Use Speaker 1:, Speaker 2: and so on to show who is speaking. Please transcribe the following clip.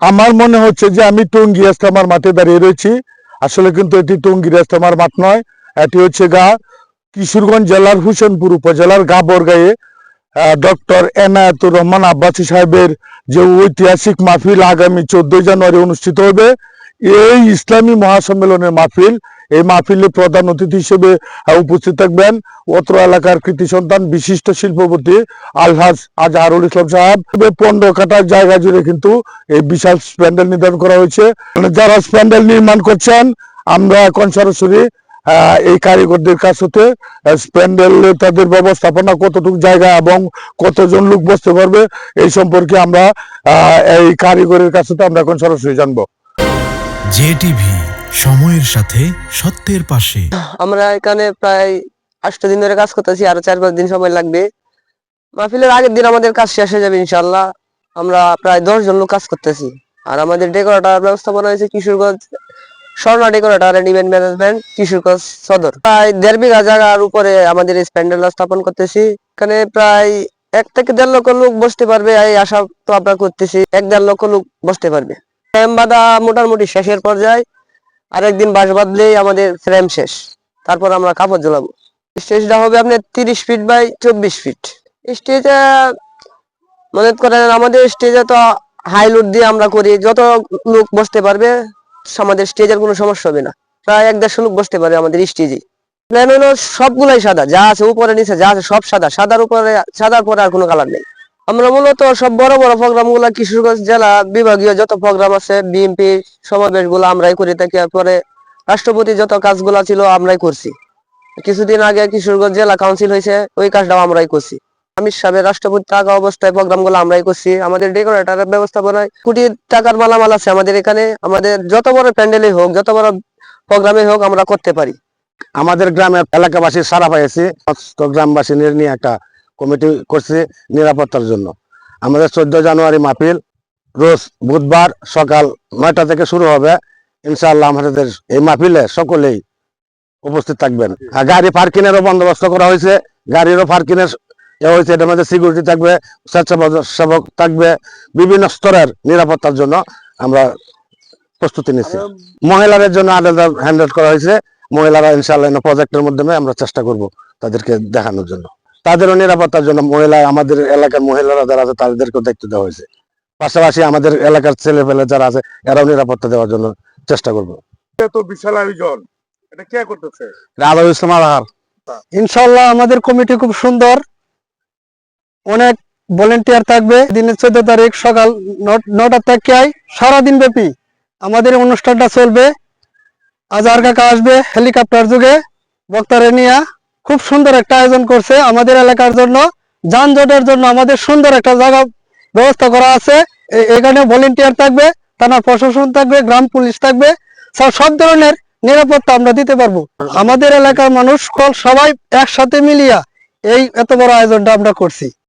Speaker 1: আমার মনে হচ্ছে যে আমি টুঙ্গি আস্তামার মাঠে দাঁড়িয়ে রয়েছি। আসলে কিন্তু এটি টুঙ্গি আস্তামার মাঠ নয়, এটি হচ্ছে গা কিশোরগঞ্জ জেলার হুসেনপুর উপজেলার গাবরগাঁয়ে ডক্টর এনায়েতুর রহমান আব্বাসী সাহেবের যে ঐতিহাসিক মাহফিল আগামী চোদ্দই জানুয়ারি অনুষ্ঠিত হবে। এই ইসলামী মহাসম্মেলনের মাহফিল, এই মাহফিলে প্রধান অতিথি হিসেবে উপস্থিত থাকবেন অত্র এলাকার কৃতি সন্তান, বিশিষ্ট শিল্পপতি আলহাজ আজহারুল ইসলাম সাহেব। পনেরো কাটার জায়গা জুড়ে কিন্তু এই বিশাল প্যান্ডেল নির্ধারণ করা হয়েছে। মানে যারা প্যান্ডেল নির্মাণ করছেন, আমরা এখন সরাসরি এই কারিগরদের কাছ হতে প্যান্ডেল তাদের ব্যবস্থাপনা কতটুকু জায়গা এবং কতজন লোক বসতে পারবে, এই সম্পর্কে আমরা এই কারিগরের কাছ হতে আমরা এখন সরাসরি জানব।
Speaker 2: জেটিভি, সময়ের সাথে সত্যের পাশে।
Speaker 3: আমরা এখানে প্রায় আষ্ট দিন ধরে কাজ করতেছি, আরও চার পাঁচ দিন সময় লাগবে। মাহফিলের আগের দিন আমাদের কাজ শেষ হয়ে যাবে ইনশাল্লাহ আমরা প্রায় দশ জন লোক কাজ করতেছি। আর আমাদের ডেকোরেটার ব্যবস্থাপনা হয়েছে Kishoreganj Swarna decorator and event management Kishoreganj Sadar. প্রায় দেড় বিঘা জায়গার উপরে আমাদের এই প্যান্ডেল স্থাপন করতেছি। এখানে প্রায় এক থেকে দেড় লক্ষ লোক বসতে পারবে, এই আশা তো আমরা করতেছি। এক দেড় লক্ষ লোক বসতে পারবে। ফ্রেম বাঁধা মোটামুটি শেষের পর্যায়ে। আর একদিন বাঁশ বাঁধলেই আমাদের ফ্রেম শেষ। তারপর আমরা কাপড় ঝোলাবো। স্টেজটা হবে আপনার তিরিশ ফিট বাই চব্বিশ ফিট। স্টেজে মনে করেন আমাদের স্টেজে তো হাই লোড দিয়ে আমরা করি। যত লোক বসতে পারবে, আমাদের স্টেজের কোনো সমস্যা হবে না। প্রায় এক দেড়শো লোক বসতে পারবে আমাদের স্টেজে। প্ল্যান হলো সবগুলাই সাদা, যা আছে উপরে নিচে যা আছে সব সাদা। সাদার উপরে, সাদার পরে আর কোনো কালার নেই। আমরা মূলত সব বড় বড় প্রোগ্রামগুলা কিশোরগঞ্জ জেলা বিভাগীয় যত প্রোগ্রাম আছে বিএনপি সমাবেশগুলো আমরাই করে থাকি পরে রাষ্ট্রপতি যত কাজগুলা ছিল আমরাই করছি। কিছুদিন আগে কিশোরগঞ্জ জেলা কাউন্সিল হয়েছে, ওই কাজটাও আমরাই করছি। আমির সাহেবের রাষ্ট্রপতি থাকা অবস্থায় প্রোগ্রামগুলো আমরাই করছি। আমাদের ডেকোরেটারের ব্যবস্থাপনায় কোটি টাকার মালামাল আছে আমাদের এখানে। আমাদের যত বড় প্যান্ডেলে হোক, যত বড় প্রোগ্রামে হোক, আমরা করতে পারি।
Speaker 4: আমাদের গ্রামের এলাকাবাসী সারা পাইছি। গ্রামবাসী নিয়ে একটা কমিটি করছে নিরাপত্তার জন্য। আমাদের চোদ্দ জানুয়ারি মাহফিল রোজ বুধবার সকাল নয়টা থেকে শুরু হবে। ইনশাআল্লাহ আমাদের এই মাহফিলে সকলেই উপস্থিত থাকবেন। আর গাড়ি পার্কিং এরও বন্দোবস্ত করা হয়েছে। গাড়িরও পার্কিং এর এ হয়েছে এটার মধ্যে সিকিউরিটি থাকবে স্বেচ্ছাসেবক থাকবে বিভিন্ন স্তরের নিরাপত্তার জন্য আমরা প্রস্তুতি নিচ্ছি। মহিলাদের জন্য আলাদা হ্যান্ডেল করা হয়েছে। মহিলারা ইনশাআল্লাহ প্রজেক্টের মাধ্যমে আমরা চেষ্টা করব তাদেরকে দেখানোর জন্য। তাদেরও নিরাপত্তার জন্য মহিলা আমাদের এলাকার মহিলারা যারা আছে তাদেরকেও দায়িত্ব দেওয়া হয়েছে। পাশাপাশি আমাদের এলাকার ছেলে পেলে যারা আছে এরাও নিরাপত্তা দেওয়ার জন্য চেষ্টা করব।
Speaker 1: এত বিশাল আয়োজন? এটা কে করতেছে?
Speaker 4: আলো ইসলাম আলহার।
Speaker 5: ইনশাল্লাহ আমাদের কমিটি খুব সুন্দর। অনেক ভলেন্টিয়ার থাকবে। দিনের চোদ্দ তারিখ সকাল ন- নটা থেকে সারাদিন ব্যাপী আমাদের অনুষ্ঠানটা চলবে। আজহার কাকা আসবে হেলিকপ্টার যুগে বক্তারে নিয়ে। খুব সুন্দর একটা আয়োজন করছে আমাদের এলাকার জন্য। যানজটের জন্য আমাদের সুন্দর একটা জায়গা ব্যবস্থা করা আছে। এখানে ভলেন্টিয়ার থাকবে, থানার প্রশাসন থাকবে, গ্রাম পুলিশ থাকবে। সব ধরনের নিরাপত্তা আমরা দিতে পারব। আমাদের এলাকার মানুষ সবাই একসাথে মিলিয়া এই এত বড় আয়োজনটা আমরা করছি।